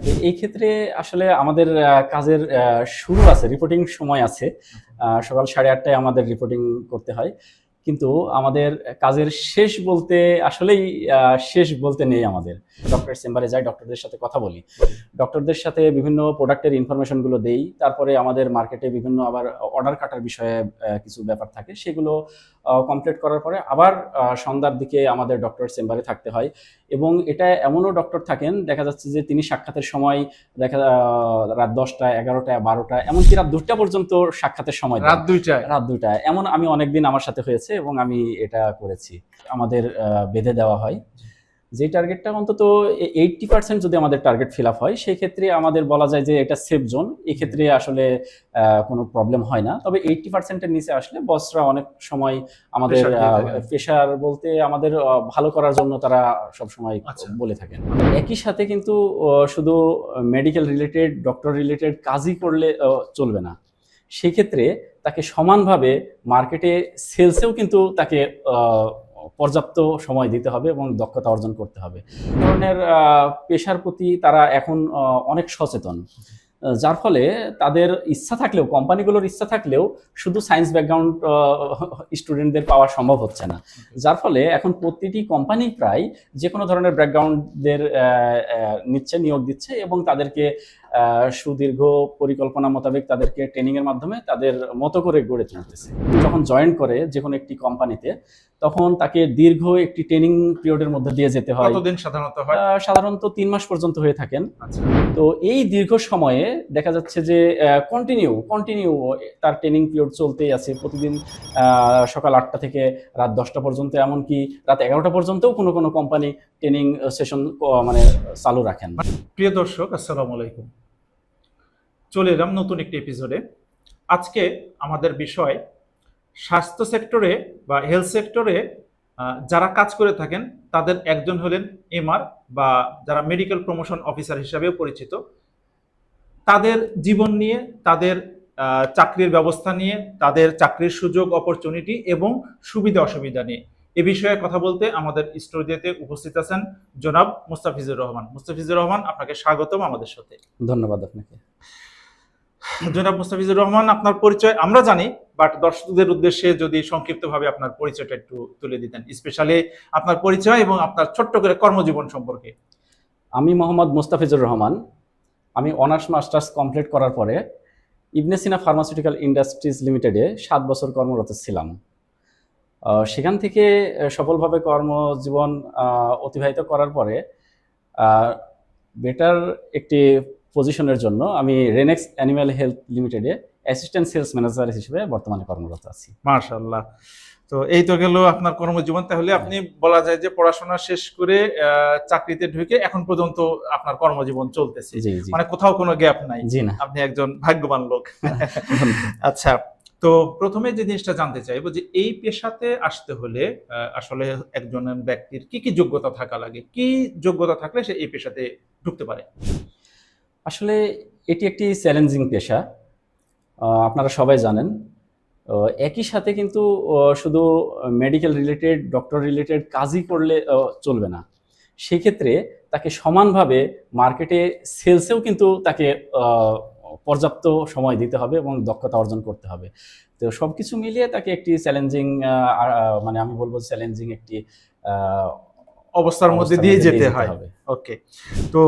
আপনাকে এই ক্ষেত্রে আসলে আমাদের কাজের শুরু আছে রিপোর্টিং সময় আছে। সকাল সাড়ে আটটায় আমাদের রিপোর্টিং করতে হয়। কিন্তু আমাদের কাজের শেষ বলতে আসলেই শেষ বলতে নেই আমাদের। ডক্টর চেম্বারে যাই ডক্টরদের সাথে কথা বলি। ডক্টরদের সাথে বিভিন্ন প্রোডাক্টের ইনফরমেশনগুলো দেই। তারপরে আমাদের মার্কেটে বিভিন্ন আবার অর্ডার কাটার বিষয়ে কিছু ব্যাপার থাকে। সেগুলো কমপ্লিট করার পরে আবার সন্ধ্যার দিকে আমাদের ডক্টর চেম্বারে থাকতে হয়। এবং এটা এমনও ডক্টর থাকেন দেখা যাচ্ছে যে তিনি সাক্ষাতের সময় দেখা রাত দশটা এগারোটা বারোটা এমনকি রাত দুটা পর্যন্ত সাক্ষাতের সময় রাত দুইটায়? রাত দুটা এমন আমি অনেকদিন আমার সাথে হয়েছে। এবং আমি এটা করেছি। আমাদের বেঁধে দেওয়া হয়। যে টার্গেটটা অন্তত এইটটি পার্সেন্ট যদি আমাদের টার্গেট ফিল আপ হয় সেই ক্ষেত্রে আমাদের বলা যায় যে এটা সেফ জোন এক্ষেত্রে আসলে কোনো প্রবলেম হয় না। তবে এইটটি পার্সেন্টের নিচে আসলে বসরা অনেক সময় আমাদের প্রেশার বলতে আমাদের ভালো করার জন্য তারা সব সময় আচ্ছা। বলে থাকেন। একই সাথে কিন্তু শুধু মেডিকেল রিলেটেড ডক্টর রিলেটেড কাজই করলে চলবে না। সেক্ষেত্রে তাকে সমানভাবে মার্কেটে সেলসেও কিন্তু তাকে পর্যাপ্ত সময় দিতে হবে এবং দক্ষতা অর্জন করতে হবে। ধরনের পেশার প্রতি তারা এখন অনেক সচেতন। যার ফলে তাদের ইচ্ছা থাকলেও, কোম্পানিগুলোর ইচ্ছা থাকলেও শুধু সায়েন্স ব্যাকগ্রাউন্ড স্টুডেন্টদের পাওয়া সম্ভব হচ্ছে না। যার ফলে এখন প্রতিটি কোম্পানি প্রায় যে কোনো ধরনের ব্যাকগ্রাউন্ডদের নিচ্ছে, নিয়োগ দিচ্ছে এবং তাদেরকে সুদীর্ঘ পরিকল্পনা মোতাবেক তাদেরকে ট্রেনিং এর মাধ্যমে তাদের মতো করে গড়ে তুলতেছে। যখন জয়েন করে যে কোনো একটি কোম্পানিতে তখন তাকে দীর্ঘ একটি ট্রেনিং পিরিয়ডের মধ্যে দিয়ে যেতে হয়। কতদিন সাধারণত হয়? সাধারণত তিন মাস পর্যন্ত হয়ে থাকেন। আচ্ছা। তো এই দীর্ঘ সময়ে দেখা যাচ্ছে যে কন্টিনিউ কন্টিনিউ তার ট্রেনিং পিরিয়ড চলতেই আছে। প্রতিদিন আহ, সকাল আটটা থেকে রাত দশটা পর্যন্ত এমনকি রাত এগারোটা পর্যন্তও কোনো কোনো কোম্পানি ট্রেনিং সেশন মানে চালু রাখেন। প্রিয় দর্শক আসসালামু আলাইকুম। চলে এলাম নতুন একটি এপিসোডে আজকে আমাদের বিষয় স্বাস্থ্য সেক্টরে বা হেলথ সেক্টরে যারা কাজ করে থাকেন, তাদের একজন হলেন এমআর বা যারা মেডিকেল প্রমোশন অফিসার হিসাবেও পরিচিত। তাদের জীবন নিয়ে, তাদের চাকরির ব্যবস্থা নিয়ে, তাদের চাকরির সুযোগ অপরচুনিটি এবং সুবিধা, অসুবিধা নিয়ে। এ বিষয়ে কথা বলতে আমাদের স্টুডিওতে উপস্থিত আছেন জনাব মুস্তাফিজুর রহমান। মুস্তাফিজুর রহমান, আপনাকে স্বাগতম আমাদের সাথে। ধন্যবাদ আপনাকে। জনাব মুস্তাফিজুর রহমান, আপনার পরিচয় আমরা জানি বাট দর্শকদের উদ্দেশ্যে যদি সংক্ষিপ্তভাবে আপনার পরিচয়টা একটু তুলে দিতেন স্পেশালি আপনার পরিচয় এবং আপনার ছোট্ট করে কর্মজীবন সম্পর্কে। আমি মোহাম্মদ মুস্তাফিজুর রহমান। আমি অনার্স মাস্টার্স কমপ্লিট করার পরে ইবনেসিনা ফার্মাসিউটিক্যাল ইন্ডাস্ট্রিজ লিমিটেডে সাত বছর কর্মরত ছিলাম। সেখান থেকে সফলভাবে কর্মজীবন অতিবাহিত করার পরে বেটার একটি পজিশনের জন্য আমি রেনেক্স অ্যানিম্যাল হেলথ লিমিটেডে অ্যাসিস্ট্যান্ট সেলস ম্যানেজার হিসেবে বর্তমানে কর্মরত আছি। মাশাল্লাহ তো এই তো গেল আপনার কর্মজীবন। তাহলে আপনি বলা যায় যে পড়াশোনা শেষ করে চাকরিতে ঢুকে এখন পর্যন্ত আপনার কর্মজীবন চলতেছে। মানে কোথাও কোনো গ্যাপ নাই। জি না। আপনি একজন ভাগ্যবান লোক। আচ্ছা তো প্রথমে যে জিনিসটা জানতে চাইব যে এই পেশাতে আসতে হলে আসলে একজন ব্যক্তির কি কি যোগ্যতা থাকা লাগে? কি যোগ্যতা থাকলে সে এই পেশাতে ঢুকতে পারে? আসলে এটি একটি চ্যালেঞ্জিং পেশা। আপনারা সবাই জানেন। একই সাথে কিন্তু শুধু মেডিকেল রিলেটেড ডক্টর রিলেটেড কাজই করলে চলবে না। সেক্ষেত্রে তাকে সমানভাবে মার্কেটে সেলসেও কিন্তু তাকে পর্যাপ্ত সময় দিতে হবে এবং দক্ষতা অর্জন করতে হবে। তো সব কিছু মিলিয়ে তাকে একটি চ্যালেঞ্জিং মানে আমি বলব চ্যালেঞ্জিং একটি অবস্থার মধ্যে দিয়ে যেতে হয়। ওকে তো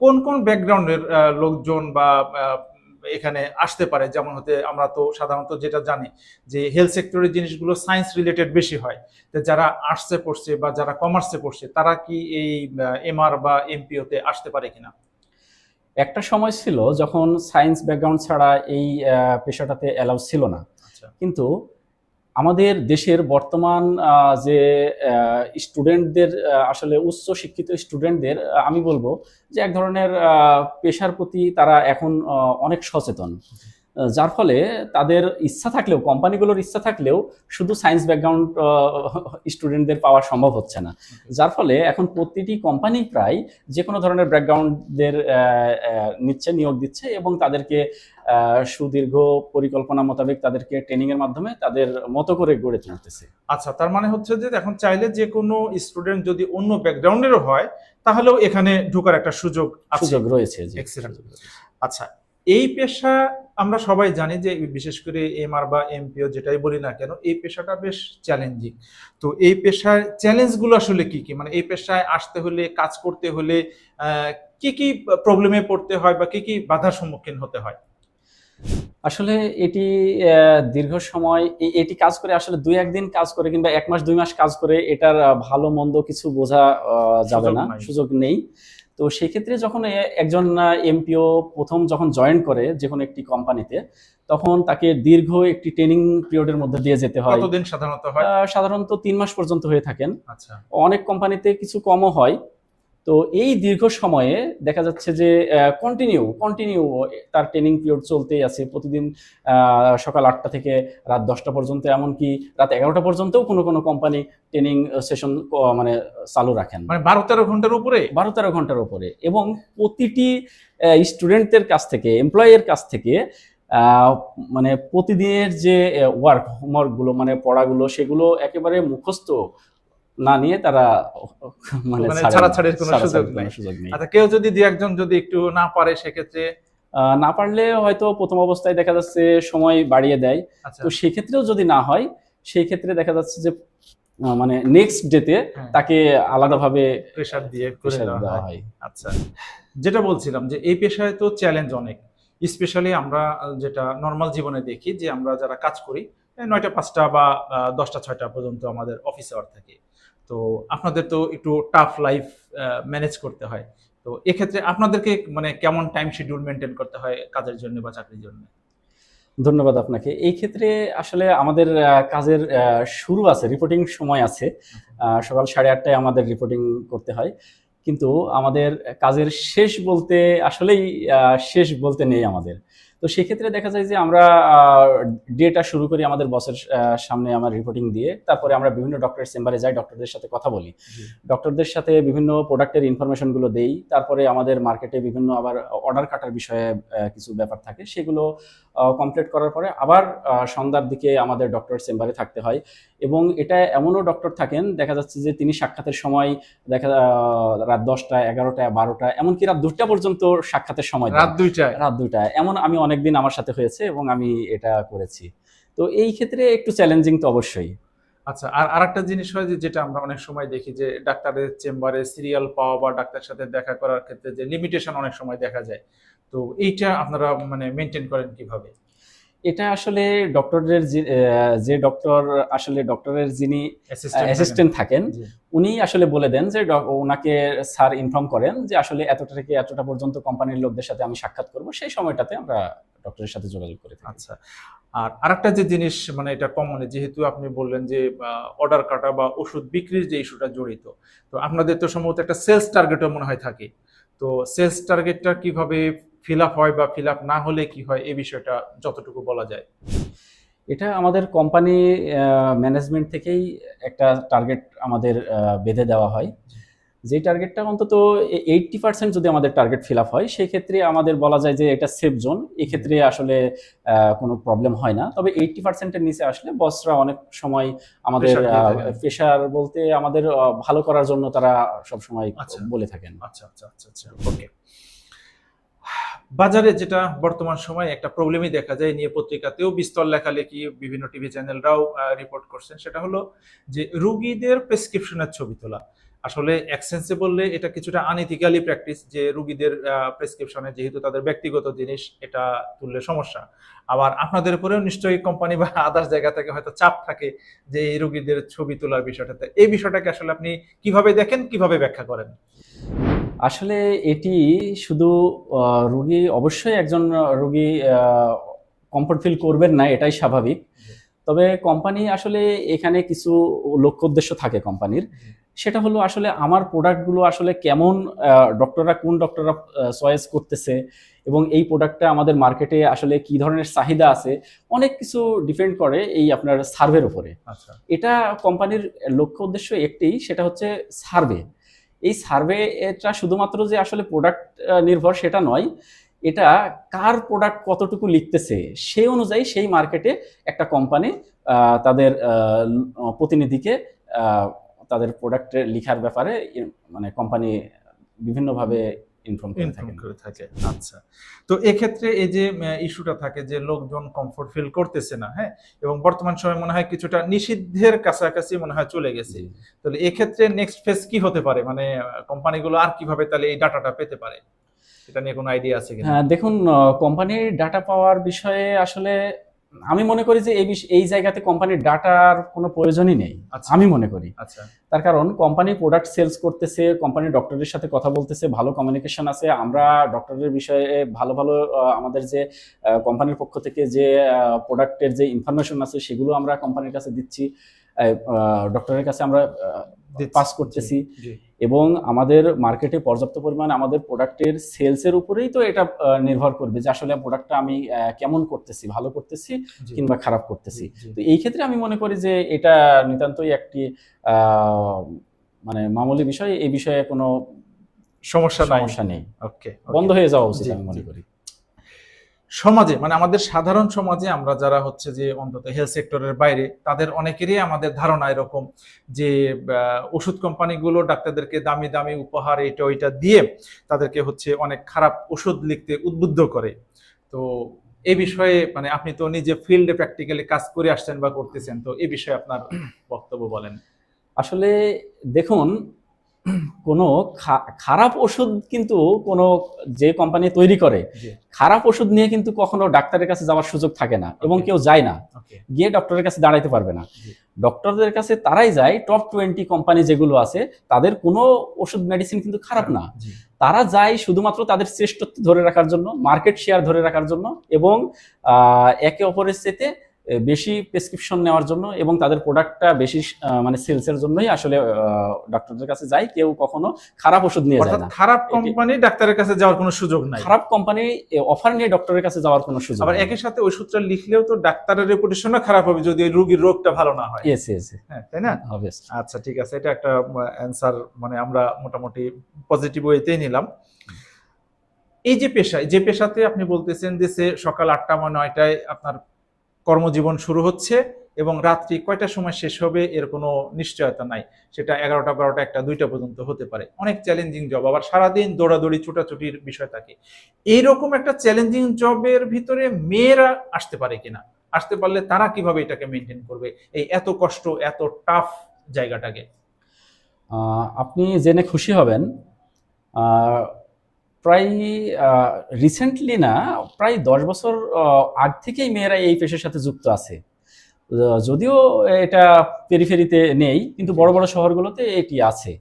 কোন কোন ব্যাকগ্রাউন্ডের লোকজন বা এখানে আসতে পারে? যেমন হতে আমরা তো সাধারণত যেটা জানি যে হেলথ সেক্টরের জিনিসগুলো সায়েন্স রিলেটেড বেশি হয়। তো যারা আর্টসে পড়ছে বা যারা কমার্সে পড়ছে তারা কি এই এমআর বা এমপিওতে আসতে পারে কিনা? একটা সময় ছিল যখন সায়েন্স ব্যাকগ্রাউন্ড ছাড়া এই পেশাটাতে অ্যালাউ ছিল না। আচ্ছা। কিন্তু আমাদের দেশের বর্তমান যে স্টুডেন্টদের আসলে উচ্চ শিক্ষিত স্টুডেন্টদের আমি বলব যে এক ধরনের পেশার প্রতি তারা এখন অনেক সচেতন। যার ফলে তাদের ইচ্ছা থাকলেও কোম্পানিগুলোর ইচ্ছা থাকলেও শুধু সায়েন্স ব্যাকগ্রাউন্ড স্টুডেন্টদের পাওয়া সম্ভব হচ্ছে না। যার ফলে এখন প্রতিটি কোম্পানি প্রায় যে কোনো ধরনের ব্যাকগ্রাউন্ডদের নিচ্ছে নিয়োগ দিচ্ছে এবং তাদেরকে সুদীর্ঘ পরিকল্পনা মোতাবেক তাদেরকে ট্রেনিং এর মাধ্যমে তাদের মতো করে গড়ে তুলতেছে। আচ্ছা তার মানে হচ্ছে যে এখন চাইলে যে কোনো স্টুডেন্ট যদি অন্য ব্যাকগ্রাউন্ডেরও হয় তাহলেও এখানে ঢোকার একটা সুযোগ সুযোগ রয়েছে। আচ্ছা এই পেশা আমরা সবাই জানি যে বিশেষ করে এমআর বা এমপিও যেটাই বলি না কেন এই পেশাটা বেশ চ্যালেঞ্জিং তো এই পেশার চ্যালেঞ্জগুলো আসলে কি কি? মানে এই পেশায় আসতে হলে কাজ করতে হলে কি কি প্রবলেমে পড়তে হয় বা কি কি বাধার সম্মুখীন হতে হয়? আসলে এটি আহ, দীর্ঘ সময় এটি কাজ করে আসলে দুই একদিন কাজ করে কিংবা এক মাস দুই মাস কাজ করে এটার ভালো মন্দ কিছু বোঝা যাবে না সুযোগ নেই। তো সেক্ষেত্রে যখন একজন এমপিও প্রথম যখন জয়েন করে যে কোনো একটি কোম্পানিতে তখন তাকে দীর্ঘ একটি ট্রেনিং পিরিয়ডের মধ্যে দিয়ে যেতে হয়। কতদিন সাধারণত হয়? সাধারণত তিন মাস পর্যন্ত হয়ে থাকেন। আচ্ছা। অনেক কোম্পানিতে কিছু কমও হয়। তো এই দীর্ঘ সময়ে দেখা যাচ্ছে যে কন্টিনিউ কন্টিনিউ তার ট্রেনিং পিরিয়ড চলতেই আছে। প্রতিদিন সকাল আটটা থেকে রাত দশটা পর্যন্ত এমনকি রাত এগারোটা পর্যন্তও কোনো কোনো কোম্পানি ট্রেনিং সেশন মানে চালু রাখেন। মানে বারো তেরো ঘণ্টার উপরে? বারো তেরো ঘণ্টার উপরে। এবং প্রতিটি স্টুডেন্টদের কাছ থেকে এমপ্লয়ের কাছ থেকে মানে প্রতিদিনের যে ওয়ার্ক হোমওয়ার্কগুলো মানে পড়াগুলো সেগুলো একেবারে মুখস্থ না নিয়ে তারা মানে। ছাড়াছাড়ির কোনো সুযোগ নেই। আচ্ছা কেউ যদি দু একজন যদি একটু না পারে সেক্ষেত্রে? না পারলে হয়তো প্রথম অবস্থায় দেখা যাচ্ছে সময় বাড়িয়ে দেয়। আচ্ছা। তো সেক্ষেত্রেও যদি না হয় সেই ক্ষেত্রে দেখা যাচ্ছে যে মানে নেক্সট ডেতে হ্যাঁ, তাকে আলাদাভাবে প্রেশার দিয়ে করে দেওয়া হয়। হয়। আচ্ছা যেটা বলছিলাম যে এই পেশায় তো চ্যালেঞ্জ অনেক। স্পেশালি আমরা যেটা নর্মাল জীবনে দেখি যে আমরা যারা কাজ করি নয়টা পাঁচটা বা দশটা ছয়টা পর্যন্ত আমাদের অফিসে আওয়ার থাকে। তো আপনাদের তো একটু টাফ লাইফ ম্যানেজ করতে হয়। তো এক্ষেত্রে আপনাদেরকে মানে কেমন টাইম শিডিউল মেনটেন করতে হয় কাজের জন্য বা চাকরির জন্য? ধন্যবাদ আপনাকে। এই ক্ষেত্রে আসলে আমাদের কাজের শুরু আছে রিপোর্টিং সময় আছে। সকাল সাড়ে আটটায় আমাদের রিপোর্টিং করতে হয়। কিন্তু আমাদের কাজের শেষ বলতে আসলেই শেষ বলতে নেই আমাদের। তো সেক্ষেত্রে দেখা যায় যে আমরা ডেটা শুরু করি আমাদের বসের সামনে আমার রিপোর্টিং দিয়ে। তারপরে আমরা বিভিন্ন ডক্টরের চেম্বারে যাই ডক্টরদের সাথে কথা বলি। ডক্টরদের সাথে বিভিন্ন প্রোডাক্টের ইনফরমেশনগুলো দেই। তারপরে আমাদের মার্কেটে বিভিন্ন আবার অর্ডার কাটার বিষয়ে কিছু ব্যাপার থাকে। সেগুলো কমপ্লিট করার পরে আবার সন্ধ্যার দিকে আমাদের ডক্টর চেম্বারে থাকতে হয়। এবং এটা এমনও ডক্টর থাকেন দেখা যাচ্ছে যে তিনি সাক্ষাতের সময় দেখা রাত দশটা এগারোটা বারোটা এমনকি রাত দুটা পর্যন্ত সাক্ষাতের সময় রাত দুইটায়? রাত দুটা এমন আমি অনেকদিন আমার সাথে হয়েছে এবং আমি এটা করেছি। তো এই ক্ষেত্রে একটু চ্যালেঞ্জিং তো অবশ্যই। আচ্ছা আর আরেকটা জিনিস হয় যে, যেটা আমরা অনেক সময় দেখি যে, ডাক্তারের চেম্বারে সিরিয়াল পাওয়া বা ডাক্তারের সাথে দেখা করার ক্ষেত্রে যে লিমিটেশন অনেক সময় দেখা যায়। তো এইটা আপনারা মানে মেনটেন করেন কীভাবে? এটা আসলে ডক্টরের যে- ডক্টর আসলে ডক্টরের যিনি অ্যাসিস্ট্যান্ট থাকেন। উনি আসলে বলে দেন যে ওনাকে স্যার ইনফর্ম করেন যে আসলে এতটা থেকে এতটা পর্যন্ত কোম্পানির লোকদের সাথে আমি সাক্ষাৎ করব সেই সময়টাতে আমরা ডক্টরের সাথে যোগাযোগ করে থাকি। আচ্ছা। আর আরেকটা যে জিনিস মানে এটা কমন যেহেতু আপনি বললেন যে অর্ডার কাটা বা ওষুধ বিক্রির যে ইস্যুটা জড়িত তো আপনাদের তো সম্ভবত একটা সেলস টার্গেটও মনে হয় থাকে। তো সেলস টার্গেটটা কীভাবে ফিল আপ হয় বা ফিল আপ না হলে কি হয় এই বিষয়টা যতটুকু বলা যায়। এটা আমাদের কোম্পানি ম্যানেজমেন্ট থেকেই একটা টার্গেট আমাদের বেঁধে দেওয়া হয়। যে টার্গেটটা অন্তত এইটটি পার্সেন্ট যদি আমাদের টার্গেট ফিল আপ হয় সেই ক্ষেত্রে আমাদের বলা যায় যে এটা সেফ জোন এক্ষেত্রে আসলে কোনো প্রবলেম হয় না। তবে এইটটি পার্সেন্টের নিচে আসলে বসরা অনেক সময় আমাদের। প্রেশার বলতে আমাদের ভালো করার জন্য তারা সব সময় আচ্ছা। বলে থাকেন। আচ্ছা আচ্ছা আচ্ছা আচ্ছা। ওকে বাজারে যেটা বর্তমান সময়ে একটা প্রবলেমই দেখা যায় নিয়ে পত্রিকাতেও বিস্তর লেখালেখি বিভিন্ন টিভি চ্যানেলরাও রিপোর্ট করছেন। সেটা হলো যে রুগীদের প্রেসক্রিপশনের ছবি তোলা। আসলে এক্সেন্সে বললে এটা কিছুটা আনইথিক্যালি প্র্যাকটিস যে রুগীদের প্রেসক্রিপশনে যেহেতু তাদের ব্যক্তিগত জিনিস, এটা তুললে সমস্যা। আবার আপনাদের উপরেও নিশ্চয়ই কোম্পানি বা আদার্স জায়গা থেকে হয়তো চাপ থাকে যে এই রুগীদের ছবি তোলার বিষয়টাতে। এই বিষয়টাকে আসলে আপনি কীভাবে দেখেন, কীভাবে ব্যাখ্যা করেন? আসলে এটি শুধু রুগী অবশ্যই একজন রুগী কমফোর্ট ফিল করবেন না এটাই স্বাভাবিক। তবে কোম্পানি আসলে এখানে কিছু লক্ষ্য উদ্দেশ্য থাকে কোম্পানির সেটা হলো আসলে আমার প্রোডাক্টগুলো আসলে কেমন ডক্টররা কোন ডক্টররা চয়েস করতেছে এবং এই প্রোডাক্টটা আমাদের মার্কেটে আসলে কি ধরনের চাহিদা আছে অনেক কিছু ডিপেন্ড করে এই আপনার সার্ভের উপরে। আচ্ছা। এটা কোম্পানির লক্ষ্য উদ্দেশ্য একটি সেটা হচ্ছে সার্ভে এই সার্ভেটা শুধুমাত্র যে আসলে প্রোডাক্ট নির্ভর সেটা নয়, এটা কার প্রোডাক্ট কতটুকু লিখতেছে, সেই অনুযায়ী সেই মার্কেটে একটা কোম্পানি তাদের প্রতিনিধিকে তাদের প্রোডাক্টের লিখার ব্যাপারে মানে কোম্পানি বিভিন্নভাবে ইনফর্ম করে থাকে আচ্ছা। তো এক্ষেত্রে এই যে ইস্যুটা থাকে যে লোকজন কমফোর্ট ফিল করতেছে না হ্যাঁ? এবং বর্তমান সময় মনে হয় কিছুটা নিষিদ্ধের কাছাকাছি মনে হয় চলে গেছে। তাহলে এক্ষেত্রে নেক্সট ফেজ কি হতে পারে? মানে কোম্পানিগুলো আর কীভাবে তাহলে এই ডাটাটা পেতে পারে? এটা নিয়ে কোনো আইডিয়া আছে কিনা? হ্যাঁ, দেখুন কোম্পানির ডাটা পাওয়ার বিষয়ে আসলে আমি মনে করি যে এই এই জায়গাতে কোম্পানির ডাটার কোনো প্রয়োজনই নেই আচ্ছা। আমি মনে করি আচ্ছা তার কারণ কোম্পানি প্রোডাক্ট সেলস করতেছে কোম্পানি ডক্টরের সাথে কথা বলতেছে ভালো কমিউনিকেশন আছে আমরা ডক্টরের বিষয়ে ভালো ভালো আমাদের যে কোম্পানির পক্ষ থেকে যে প্রোডাক্টের যে ইনফরমেশন আছে সেগুলো আমরা কোম্পানির কাছে দিচ্ছি ডক্টরের কাছে আমরা। পাস করতেছি। এবং আমাদের মার্কেটে পর্যাপ্ত পরিমাণে আমাদের প্রোডাক্টের সেলসের উপরেই তো এটা নির্ভর করবে যে আসলে প্রোডাক্টটা আমি কেমন করতেছি ভালো করতেছি কিংবা খারাপ করতেছি। তো এই ক্ষেত্রে আমি মনে করি যে এটা নিতান্তই একটি আহ, মানে মামুলি বিষয়। এই বিষয়ে কোনো সমস্যা নাই। সমস্যা নেই। ওকে বন্ধ হয়ে যাওয়া উচিত আমি মনে করি। সমাজে মানে আমাদের সাধারণ সমাজে আমরা যারা হচ্ছে যে অন্তত হেলথ সেক্টরের বাইরে, তাদের অনেকেরই আমাদের ধারণা এরকম যে ওষুধ কোম্পানিগুলো ডাক্তারদেরকে দামি দামি উপহার এটা ওইটা দিয়ে তাদেরকে হচ্ছে অনেক খারাপ ওষুধ লিখতে উদ্বুদ্ধ করে। তো এই বিষয়ে মানে আপনি তো নিজে ফিল্ডে প্র্যাকটিক্যালি কাজ করে আসছেন বা করতেছেন, তো এই বিষয়ে আপনার বক্তব্য বলেন। আসলে দেখুন কোনো খারাপ ওষুধ কিন্তু কোনো যে কোম্পানি তৈরি করে খারাপ ওষুধ নিয়ে কিন্তু কখনো ডাক্তারের কাছে যাওয়ার সুযোগ থাকে না এবং কেউ যায় না। গিয়ে ডক্টরের কাছে দাঁড়াইতে পারবে না। ডক্টরদের কাছে তারাই যায় টপ টোয়েন্টি কোম্পানি যেগুলো আছে তাদের কোনো ওষুধ মেডিসিন কিন্তু খারাপ না। তারা যায় শুধুমাত্র তাদের শ্রেষ্ঠত্ব ধরে রাখার জন্য মার্কেট শেয়ার ধরে রাখার জন্য এবং একে অপরের এ, বেশি প্রেসক্রিপশন নেওয়ার জন্য এবং তাদের প্রোডাক্টটা বেশি মানে সেলসের জন্যই আসলে ডক্টরদের কাছে যায়। কেউ কখনো খারাপ ওষুধ নিয়ে যায় না। খারাপ কোম্পানি ডাক্তারের কাছে যাওয়ার কোনো সুযোগ নাই। খারাপ কোম্পানি অফার নিয়ে ডক্টরের কাছে যাওয়ার কোনো সুযোগ আবার একই সাথে ওষুধটা লিখলেও তো ডাক্তারের রেপুটেশনও খারাপ হবে যদি রোগীর রোগটা ভালো না হয়। ইয়েস ইয়েস হ্যাঁ তাই না? আচ্ছা ঠিক আছে। এটা একটা অ্যান্সার মানে আমরা মোটামুটি পজিটিভ ওয়েতেই নিলাম। এই যে পেশা যে পেশাতে আপনি বলতেছেন যে সকাল আটটা বা নয়টায় আপনার কর্মজীবন শুরু হচ্ছে এবং রাত্রি কয়টার সময় শেষ হবে এর কোনো নিশ্চয়তা নাই। সেটা এগারোটা বারোটা একটা দুইটা পর্যন্ত হতে পারে। অনেক চ্যালেঞ্জিং জব আবার সারাদিন দৌড়াদৌড়ি, ছোটাছুটির বিষয় থাকে। এইরকম একটা চ্যালেঞ্জিং জবের ভিতরে মেয়েরা আসতে পারে কিনা? আসতে পারলে তারা কীভাবে এটাকে মেনটেন করবে? এই এত কষ্ট, এত টাফ জায়গাটাকে। আপনি জেনে খুশি হবেন প্রায় রিসেন্টলি না প্রায় দশ বছর আগ থেকেই মেয়েরা এই পেশার সাথে যুক্ত আছে। যদিও এটা পেরিফেরিতে নেই কিন্তু বড় বড় শহরগুলোতে এটি আছে।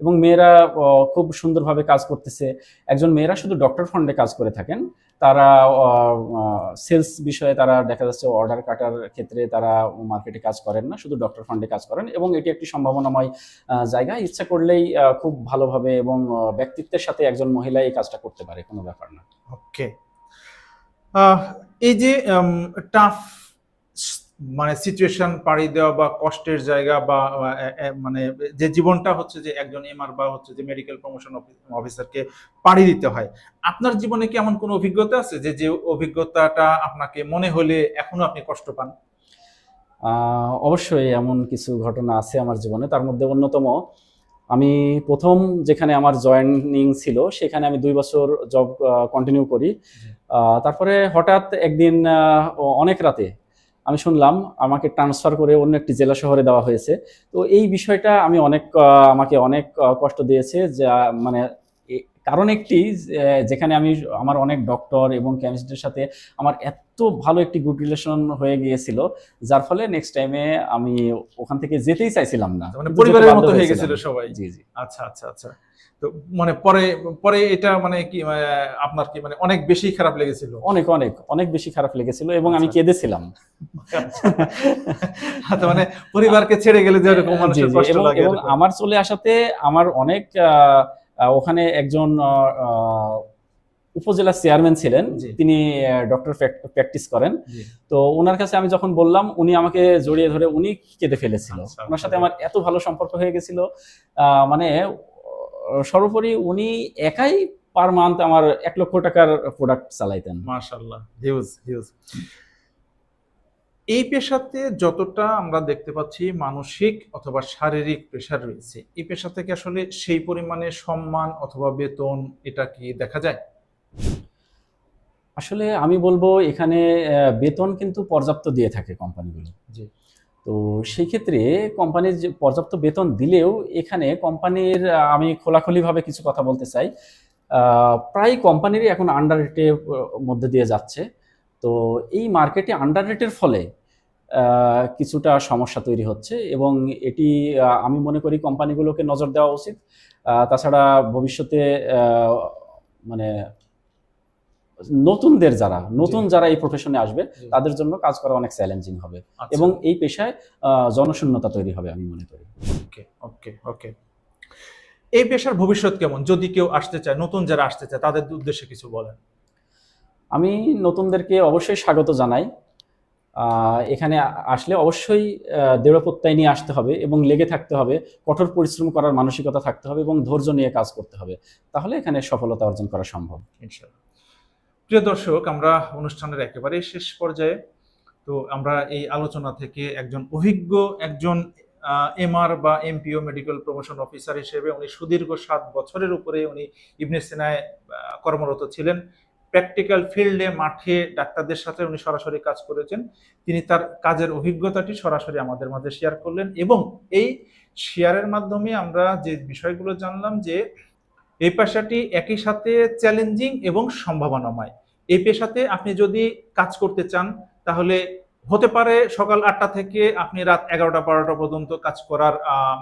এবং মেয়েরা খুব সুন্দরভাবে কাজ করতেছে। একজন মেয়েরা শুধু ডক্টর ফান্ডে কাজ করে থাকেন। তারা সেলস বিষয়ে তারা দেখা যাচ্ছে অর্ডার কাটার ক্ষেত্রে তারা মার্কেটে কাজ করেন না শুধু ডক্টর ফান্ডে কাজ করেন। এবং এটি একটি সম্ভাবনাময় জায়গা। ইচ্ছা করলেই খুব ভালোভাবে এবং ব্যক্তিত্বের সাথে একজন মহিলা এই কাজটা করতে পারে কোনো ব্যাপার না। ওকে এই যে টাফ মানে সিচুয়েশন পাড়ি দেওয়া বা কষ্টের জায়গা বা মানে যে জীবনটা হচ্ছে যে একজন এমআর বা হচ্ছে যে মেডিকেল প্রমোশন অফিসারকে পাড়ি দিতে হয় আপনার জীবনে কি এমন কোনো অভিজ্ঞতা আছে যে যে অভিজ্ঞতাটা আপনাকে মনে হলে এখনও আপনি কষ্ট পান? অবশ্যই এমন কিছু ঘটনা আছে আমার জীবনে তার মধ্যে অন্যতম। আমি প্রথম যেখানে আমার জয়েনিং ছিল সেখানে আমি দুই বছর জব কন্টিনিউ করি। তারপরে হঠাৎ একদিন অনেক রাতে আমি শুনলাম আমাকে ট্রান্সফার করে অন্য একটি জেলা শহরে দেওয়া হয়েছে। তো এই বিষয়টা আমি অনেক আমাকে অনেক কষ্ট দিয়েছে যা মানে কারণ একটি যেখানে আমি আমার অনেক ডক্টর এবং কেমিস্টদের সাথে আমার এত ভালো একটি গুড রিলেশন হয়ে গিয়েছিল যার ফলে নেক্সট টাইমে আমি ওখান থেকে যেতেই চাইছিলাম না। মানে পরিবারের মতো হয়ে। গেছিল সবাই। জি জি। আচ্ছা আচ্ছা আচ্ছা। তো মানে পরে পরে এটা মানে কি আপনার কি মানে অনেক বেশি খারাপ লেগেছিল? অনেক অনেক অনেক বেশি খারাপ লেগেছিল এবং আমি আচ্ছা। কেঁদেছিলাম। আচ্ছা মানে পরিবারকে ছেড়ে গেলে যেরকম মানুষের কষ্ট এবং লাগে এবং আমার চলে আসাতে আমার অনেক ওখানে একজন উপজেলা চেয়ারম্যান ছিলেন। তিনি ডক্টর প্র্যাকটিস করেন। তো ওনার কাছে আমি যখন বললাম উনি আমাকে জড়িয়ে ধরে উনি কেঁদে ফেলেছিল। আচ্ছা, ওনার সাথে আমার এত ভালো সম্পর্ক হয়ে গেছিল আহ, মানে সর্বোপরি উনি একাই পার মান্থ আমার এক লক্ষ টাকার প্রোডাক্ট চালাইতেন। মাশাল্লাহ হিউজ হিউজ এই পেশাতে যতটা আমরা দেখতে পাচ্ছি মানসিক অথবা শারীরিক প্রেশার রয়েছে এই পেশা থেকে আসলে সেই পরিমাণে সম্মান অথবা বেতন এটা কি দেখা যায়? আসলে আমি বলব এখানে বেতন কিন্তু পর্যাপ্ত দিয়ে থাকে কোম্পানিগুলো জি। তো সেই ক্ষেত্রে কোম্পানির যে পর্যাপ্ত বেতন দিলেও এখানে কোম্পানির, আমি খোলাখুলিভাবে কিছু কথা বলতে চাই। প্রায় কোম্পানিরই এখন আন্ডার রেটের মধ্যে দিয়ে যাচ্ছে। তো এই মার্কেটে আন্ডার রেটের ফলে কিছুটা সমস্যা তৈরি হচ্ছে এবং এটি আমি মনে করি কোম্পানিগুলোকে নজর দেওয়া উচিত। তাছাড়া ভবিষ্যতে মানে নতুনদের যারা নতুন যারা এই প্রফেশনে আসবে তাদের জন্য কাজ করা অনেক চ্যালেঞ্জিং হবে। আচ্ছা। এবং এই পেশায় জনশূন্যতা তৈরি হবে আমি মনে করি। ওকে ওকে ওকে। এই পেশার ভবিষ্যৎ কেমন? যদি কেউ আসতে চায় নতুন যারা আসতে চায় তাদের উদ্দেশ্যে কিছু বলেন। আমি নতুনদেরকে অবশ্যই স্বাগত জানাই। এখানে আসলে অবশ্যই আহ, দৃঢ় প্রত্যয় নিয়ে আসতে হবে এবং লেগে থাকতে হবে কঠোর পরিশ্রম করার মানসিকতা থাকতে হবে এবং ধৈর্য নিয়ে কাজ করতে হবে। তাহলে এখানে সফলতা অর্জন করা সম্ভব। ইনশাআল্লাহ প্রিয় দর্শক, আমরা অনুষ্ঠানের একেবারে শেষ পর্যায়ে। তো আমরা এই আলোচনা থেকে একজন অভিজ্ঞ, একজন এমআর বা এমপিও মেডিকেল প্রমোশন অফিসার হিসেবে উনি সুদীর্ঘ সাত বছরের উপরে উনি ইবনে সেনায় কর্মরত ছিলেন। প্র্যাকটিক্যাল ফিল্ডে মাঠে ডাক্তারদের সাথে উনি সরাসরি কাজ করেছেন। তিনি তার কাজের অভিজ্ঞতাটি সরাসরি আমাদের মাঝে শেয়ার করলেন এবং এই শেয়ারের মাধ্যমে আমরা যে বিষয়গুলো জানলাম যে এই পেশাটি একই সাথে চ্যালেঞ্জিং এবং সম্ভাবনাময়। এই পেশাতে আপনি যদি কাজ করতে চান, তাহলে হতে পারে সকাল আটটা থেকে আপনি রাত এগারোটা বারোটা পর্যন্ত কাজ করার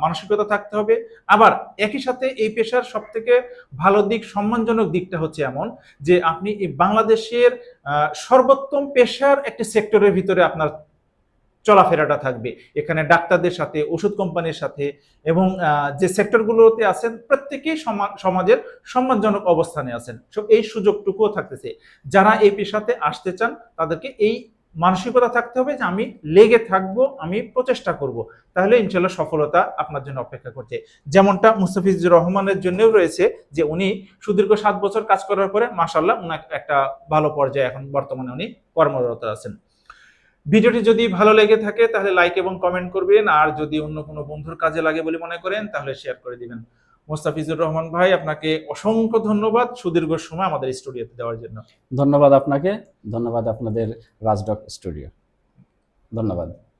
মানসিকতা থাকতে হবে। আবার একই সাথে এই পেশার সব থেকে ভালো দিক, সম্মানজনক দিকটা হচ্ছে এমন যে, আপনি বাংলাদেশের সর্বোত্তম পেশার একটি সেক্টরের ভিতরে আপনার চলাফেরাটা থাকবে। এখানে ডাক্তারদের সাথে, ওষুধ কোম্পানির সাথে এবং যে সেক্টরগুলোতে আছেন প্রত্যেকেই সমা- সমাজের সম্মানজনক অবস্থানে আছেন। সো এই সুযোগটুকুও থাকতেছে। যারা এই পেশাতে আসতে চান, তাদেরকে এই মানসিকতা থাকতে হবে যে আমি লেগে থাকব, আমি প্রচেষ্টা করব। তাহলে ইনশাল্লাহ সফলতা আপনার জন্য অপেক্ষা করছে। যেমনটা মুস্তাফিজুর রহমানের জন্যও রয়েছে যে উনি সুদীর্ঘ সাত বছর কাজ করার পরে মাসাল্লাহ উনার একটা ভালো পর্যায়ে এখন বর্তমানে উনি কর্মরত আছেন। ভিডিওটি যদি ভালো লেগে থাকে, তাহলে লাইক এবং কমেন্ট করবেন। আর যদি অন্য কোনো বন্ধুর কাজে লাগে বলে মনে করেন, তাহলে শেয়ার করে দিবেন। মোস্তাফিজুর রহমান ভাই, আপনাকে অসংখ্য ধন্যবাদ সুদীর্ঘ সময় আমাদের স্টুডিওতে দেওয়ার জন্য। ধন্যবাদ আপনাকে, ধন্যবাদ আপনাদের রাজডক স্টুডিও। ধন্যবাদ।